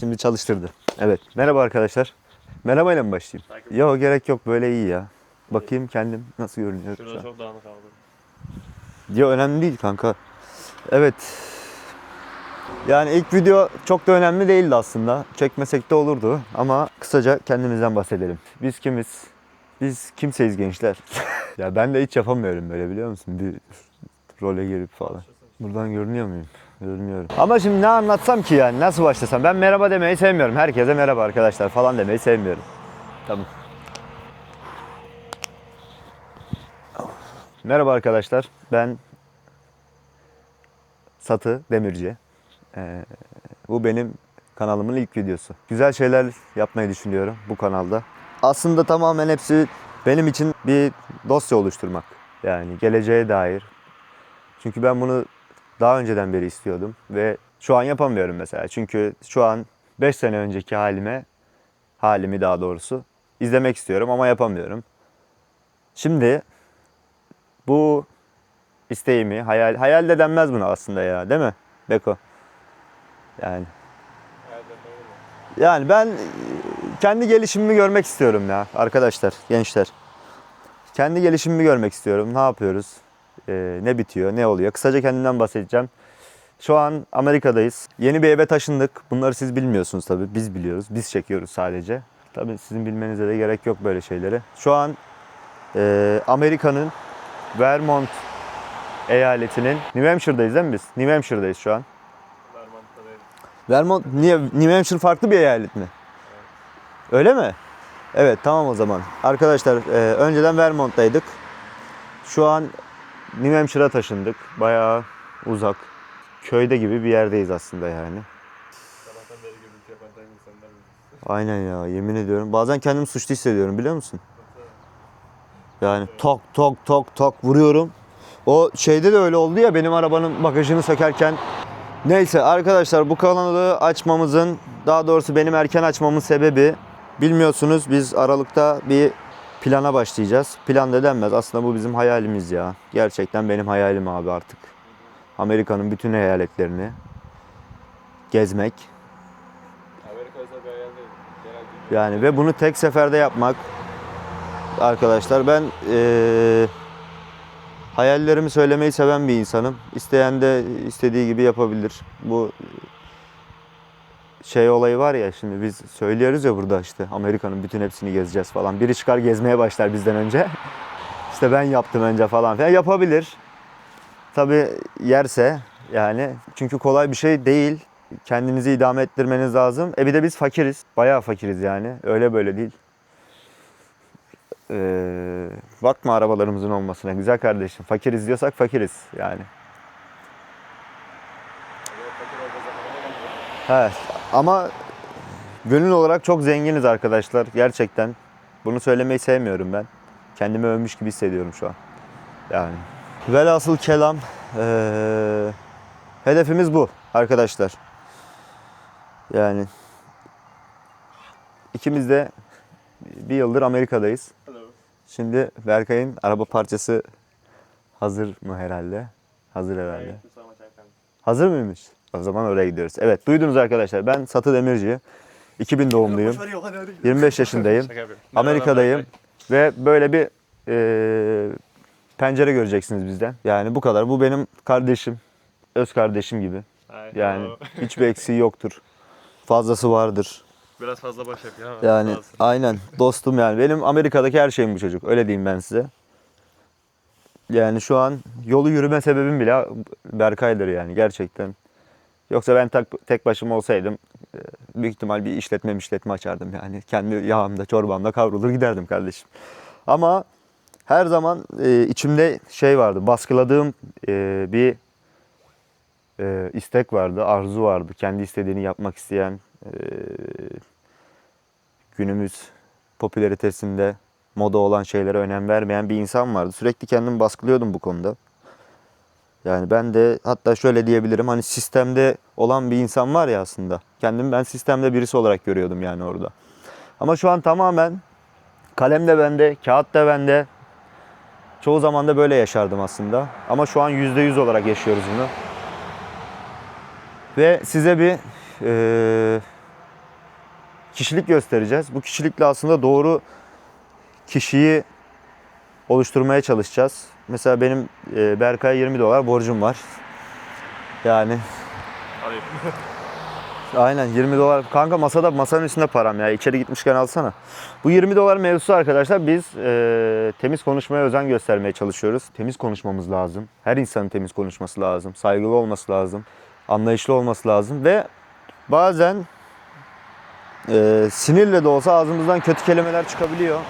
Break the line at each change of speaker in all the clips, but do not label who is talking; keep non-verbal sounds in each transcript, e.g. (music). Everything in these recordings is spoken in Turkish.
Şimdi çalıştırdı. Evet. Merhaba arkadaşlar. Merhaba ile mi başlayayım? Yok gerek yok böyle iyi ya. Bakayım kendim nasıl görünüyor. şu
Şurada
an.
çok dağınık kaldı.
Ya önemli değil kanka. Evet. Yani ilk video çok da önemli değildi aslında. Çekmesek de olurdu ama kısaca kendimizden bahsedelim. Biz kimiz? Biz kimseyiz gençler? (laughs) ya ben de hiç yapamıyorum böyle biliyor musun? Bir role girip falan. Buradan görünüyor muyum? Görünüyorum. Ama şimdi ne anlatsam ki yani nasıl başlasam? Ben merhaba demeyi sevmiyorum. Herkese merhaba arkadaşlar falan demeyi sevmiyorum. Tamam. Merhaba arkadaşlar. Ben Satı Demirci. Ee, bu benim kanalımın ilk videosu. Güzel şeyler yapmayı düşünüyorum bu kanalda. Aslında tamamen hepsi benim için bir dosya oluşturmak. Yani geleceğe dair. Çünkü ben bunu daha önceden beri istiyordum ve şu an yapamıyorum mesela. Çünkü şu an 5 sene önceki halime, halimi daha doğrusu izlemek istiyorum ama yapamıyorum. Şimdi bu isteğimi, hayal, hayal de denmez buna aslında ya değil mi Beko? Yani yani ben kendi gelişimimi görmek istiyorum ya arkadaşlar, gençler. Kendi gelişimimi görmek istiyorum. Ne yapıyoruz? Ee, ne bitiyor? Ne oluyor? Kısaca kendimden bahsedeceğim. Şu an Amerika'dayız. Yeni bir eve taşındık. Bunları siz bilmiyorsunuz tabii. Biz biliyoruz. Biz çekiyoruz sadece. Tabii sizin bilmenize de gerek yok böyle şeyleri. Şu an e, Amerika'nın Vermont eyaletinin New Hampshire'dayız değil mi biz? New Hampshire'dayız şu an. Vermont niye New Hampshire farklı bir eyalet mi? Öyle mi? Evet tamam o zaman. Arkadaşlar e, önceden Vermont'taydık. Şu an New Hampshire'a taşındık. Bayağı uzak. Köyde gibi bir yerdeyiz aslında yani.
Sabahtan beri gürültü yapan tek insanlar biziz.
Aynen ya yemin ediyorum. Bazen kendimi suçlu hissediyorum biliyor musun? Yani tok tok tok tok vuruyorum. O şeyde de öyle oldu ya benim arabanın bagajını sökerken. Neyse arkadaşlar bu kanalı açmamızın daha doğrusu benim erken açmamın sebebi bilmiyorsunuz biz Aralık'ta bir plana başlayacağız. Plan da denmez aslında bu bizim hayalimiz ya. Gerçekten benim hayalim abi artık. Amerika'nın bütün eyaletlerini gezmek. Yani ve bunu tek seferde yapmak arkadaşlar ben eee, hayallerimi söylemeyi seven bir insanım. İsteyen de istediği gibi yapabilir. Bu şey olayı var ya şimdi biz söylüyoruz ya burada işte Amerika'nın bütün hepsini gezeceğiz falan. Biri çıkar gezmeye başlar bizden önce. (laughs) İşte ben yaptım önce falan filan yapabilir. Tabi yerse yani çünkü kolay bir şey değil. Kendinizi idame ettirmeniz lazım. E bir de biz fakiriz. Bayağı fakiriz yani. Öyle böyle değil. Ee, bakma arabalarımızın olmasına. Güzel kardeşim. Fakiriz diyorsak fakiriz yani.
Yok, fakir olduğu zaman
Evet. Ama gönül olarak çok zenginiz arkadaşlar. Gerçekten. Bunu söylemeyi sevmiyorum ben. Kendimi övmüş gibi hissediyorum şu an. Yani. Velhasıl kelam. eee, hedefimiz bu arkadaşlar. Yani ikimiz de bir yıldır Amerika'dayız. Şimdi Berkay'ın araba parçası hazır mı herhalde? Hazır herhalde. Hazır mıymış? O zaman oraya gidiyoruz. Evet duydunuz arkadaşlar. Ben Satı Demirci. 2000 doğumluyum. 25 yaşındayım. Amerika'dayım. Ve böyle bir e, pencere göreceksiniz bizden. Yani bu kadar. Bu benim kardeşim. Öz kardeşim gibi. Yani (laughs) hiçbir eksiği yoktur. Fazlası vardır.
Biraz fazla boş yapıyor ama.
Yani aynen dostum yani. Benim Amerika'daki her şeyim bu çocuk. Öyle diyeyim ben size. Yani şu an yolu yürüme sebebim bile Berkay'dır yani gerçekten. Yoksa ben tek, başıma olsaydım e, büyük ihtimal bir işletme işletme açardım yani. Kendi yağımda çorbamda kavrulur giderdim kardeşim. Ama her zaman e, içimde şey vardı baskıladığım e, bir istek vardı, arzu vardı. Kendi istediğini yapmak isteyen günümüz popülaritesinde moda olan şeylere önem vermeyen bir insan vardı. Sürekli kendimi baskılıyordum bu konuda. Yani ben de hatta şöyle diyebilirim hani sistemde olan bir insan var ya aslında. Kendimi ben sistemde birisi olarak görüyordum yani orada. Ama şu an tamamen kalem de bende, kağıt da bende. Çoğu zaman da böyle yaşardım aslında. Ama şu an %100 olarak yaşıyoruz bunu. Ve size bir eee, kişilik göstereceğiz. Bu kişilikle aslında doğru kişiyi oluşturmaya çalışacağız. Mesela benim e, Berkay'a 20 dolar borcum var. Yani
Alayım. (laughs)
Aynen 20 dolar. Kanka masada masanın üstünde param ya. İçeri gitmişken alsana. Bu 20 dolar mevzusu arkadaşlar biz e, temiz konuşmaya özen göstermeye çalışıyoruz. Temiz konuşmamız lazım. Her insanın temiz konuşması lazım. Saygılı olması lazım. Anlayışlı olması lazım ve bazen e, sinirle de olsa ağzımızdan kötü kelimeler çıkabiliyor.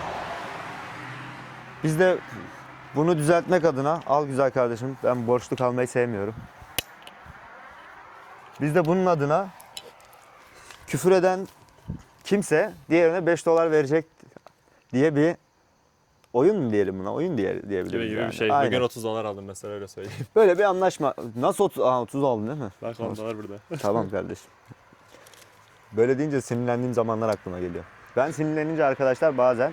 Biz de bunu düzeltmek adına al güzel kardeşim ben borçlu kalmayı sevmiyorum. Biz de bunun adına küfür eden kimse diğerine 5 dolar verecek diye bir oyun mu diyelim buna? Oyun diye, diyebiliriz
Gibi gibi
yani.
bir şey.
Aynen.
Bugün 30 dolar aldım mesela öyle söyleyeyim. (laughs)
Böyle bir anlaşma. Nasıl 30, Aa, 30 aldın değil mi?
Bak 10 dolar burada. (laughs)
tamam kardeşim. Böyle deyince sinirlendiğim zamanlar aklıma geliyor. Ben sinirlenince arkadaşlar bazen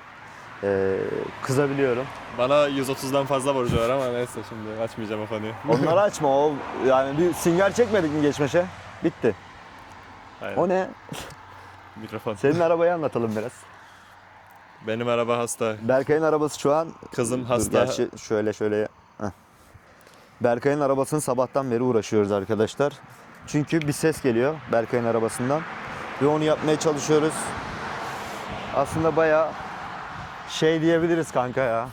eee, kızabiliyorum.
Bana 130'dan fazla borcu var ama neyse şimdi açmayacağım o konuyu.
Onları (laughs) açma o yani bir singer çekmedik mi geçmişe? Bitti.
Aynen.
O ne?
Mikrofon.
Senin arabayı anlatalım biraz.
Benim araba hasta.
Berkay'ın arabası şu an
Kızım
Dur,
hasta.
gerçi şöyle şöyle. Heh. Berkay'ın arabasını sabahtan beri uğraşıyoruz arkadaşlar. Çünkü bir ses geliyor Berkay'ın arabasından. Ve onu yapmaya çalışıyoruz. Aslında bayağı şey diyebiliriz kanka ya.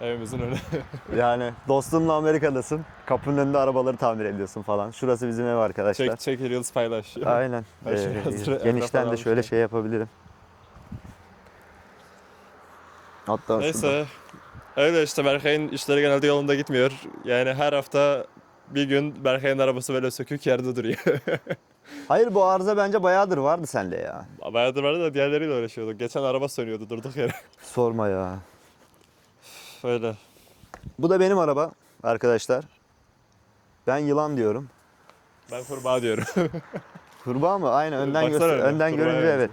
Evimizin önü. (laughs)
Yani dostunla Amerika'dasın. Kapının önünde arabaları tamir ediyorsun falan. Şurası bizim ev arkadaşlar.
çek çek Reels paylaş.
Aynen. (laughs) Ee, genişten de şöyle şey yapabilirim. Hatta şurada.
Neyse. Öyle işte Berkay'ın işleri genelde yolunda gitmiyor. Yani her hafta bir gün Berkay'ın arabası böyle sökük yerde duruyor. (laughs)
Hayır bu arıza bence bayağıdır vardı sende ya.
Bayağıdır vardı da diğerleriyle uğraşıyorduk. Geçen araba sönüyordu durduk yere. (laughs)
Sorma ya.
Öyle.
Bu da benim araba arkadaşlar. Ben yılan diyorum.
Ben kurbağa diyorum. (laughs)
Kurbağa mı? Aynen önden
Baksana
göster-
öyle,
önden
kurbağa
görünce evet.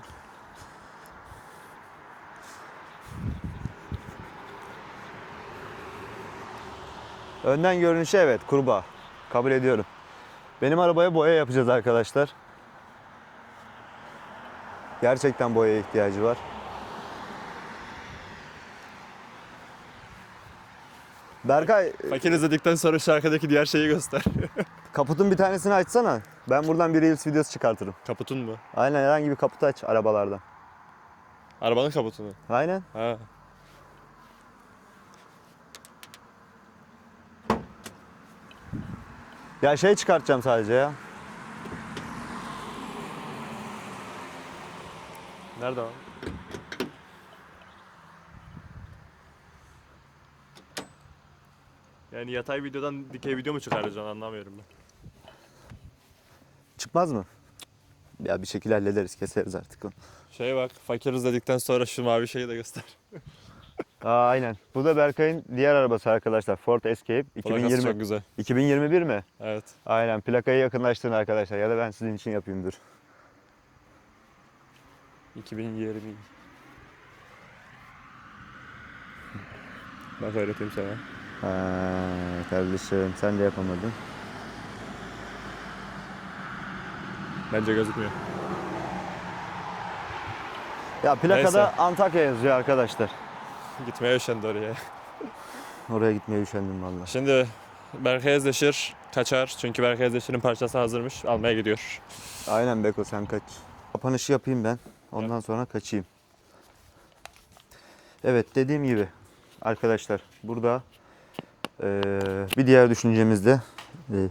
Önden görünüşe evet kurbağa. Kabul ediyorum. Benim arabaya boya yapacağız arkadaşlar. Gerçekten boyaya ihtiyacı var. Berkay
Fakir izledikten sonra şarkıdaki diğer şeyi göster. (laughs)
kaputun bir tanesini açsana. Ben buradan bir Reels videosu çıkartırım.
Kaputun mu?
Aynen herhangi bir kaput aç arabalardan.
Arabanın kaputunu.
Aynen.
Ha.
Ya şey çıkartacağım sadece ya.
Nerede o? Yani yatay videodan dikey video mu çıkaracaksın anlamıyorum ben.
Çıkmaz mı? Ya bir şekilde hallederiz, keseriz artık onu.
Şeye bak, fakir izledikten sonra şu mavi şeyi de göster. (laughs)
Aa, aynen. Bu da Berkay'ın diğer arabası arkadaşlar. Ford Escape
Plakası
2020.
çok güzel.
2021 mi?
Evet.
Aynen. Plakayı yakınlaştırın arkadaşlar. Ya da ben sizin için yapayım dur.
2020. Bak öğreteyim sana.
Ha, kardeşim sen de yapamadın.
Bence gözükmüyor.
Ya plakada
Neyse.
Antakya yazıyor arkadaşlar.
Gitmeye üşendi oraya.
Oraya gitmeye üşendim valla.
Şimdi Berkay Özdeşir kaçar. Çünkü Berkay Özdeşir'in parçası hazırmış. Almaya gidiyor.
Aynen Beko sen kaç. Kapanışı yapayım ben. Ondan sonra kaçayım. Evet dediğim gibi arkadaşlar burada eee, bir diğer düşüncemiz de eee,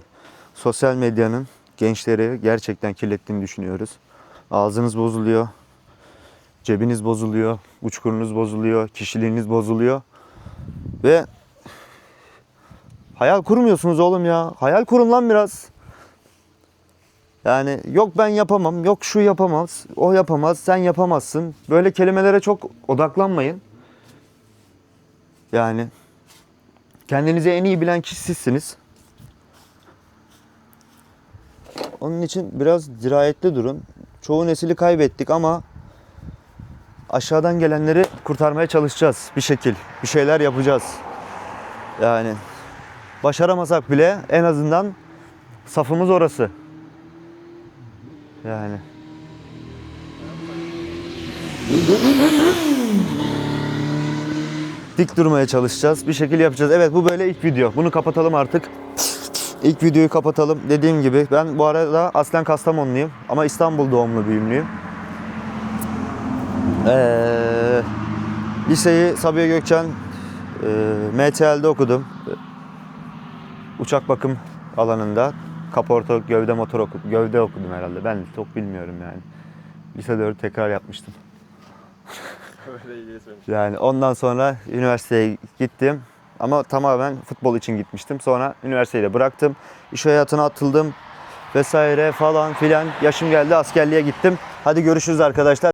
sosyal medyanın gençleri gerçekten kirlettiğini düşünüyoruz. Ağzınız bozuluyor. Cebiniz bozuluyor. Uçkurunuz bozuluyor. Kişiliğiniz bozuluyor. Ve hayal kurmuyorsunuz oğlum ya. Hayal kurun lan biraz. Yani yok ben yapamam, yok şu yapamaz, o yapamaz, sen yapamazsın. Böyle kelimelere çok odaklanmayın. Yani kendinizi en iyi bilen kişi sizsiniz. Onun için biraz dirayetli durun. Çoğu nesili kaybettik ama aşağıdan gelenleri kurtarmaya çalışacağız bir şekil. Bir şeyler yapacağız. Yani başaramasak bile en azından safımız orası. Yani Dik durmaya çalışacağız. Bir şekil yapacağız. Evet bu böyle ilk video. Bunu kapatalım artık. İlk videoyu kapatalım. Dediğim gibi ben bu arada aslen Kastamonluyum ama İstanbul doğumlu büyümlüyüm. Ee, liseyi Sabiha Gökçen e, MTL'de okudum. Uçak bakım alanında. Kaporta gövde motor okudum. Gövde okudum herhalde. Ben çok bilmiyorum yani. Lise 4 tekrar yapmıştım. Yani ondan sonra üniversiteye gittim. Ama tamamen futbol için gitmiştim. Sonra üniversiteyi de bıraktım. İş hayatına atıldım vesaire falan filan. Yaşım geldi askerliğe gittim. Hadi görüşürüz arkadaşlar.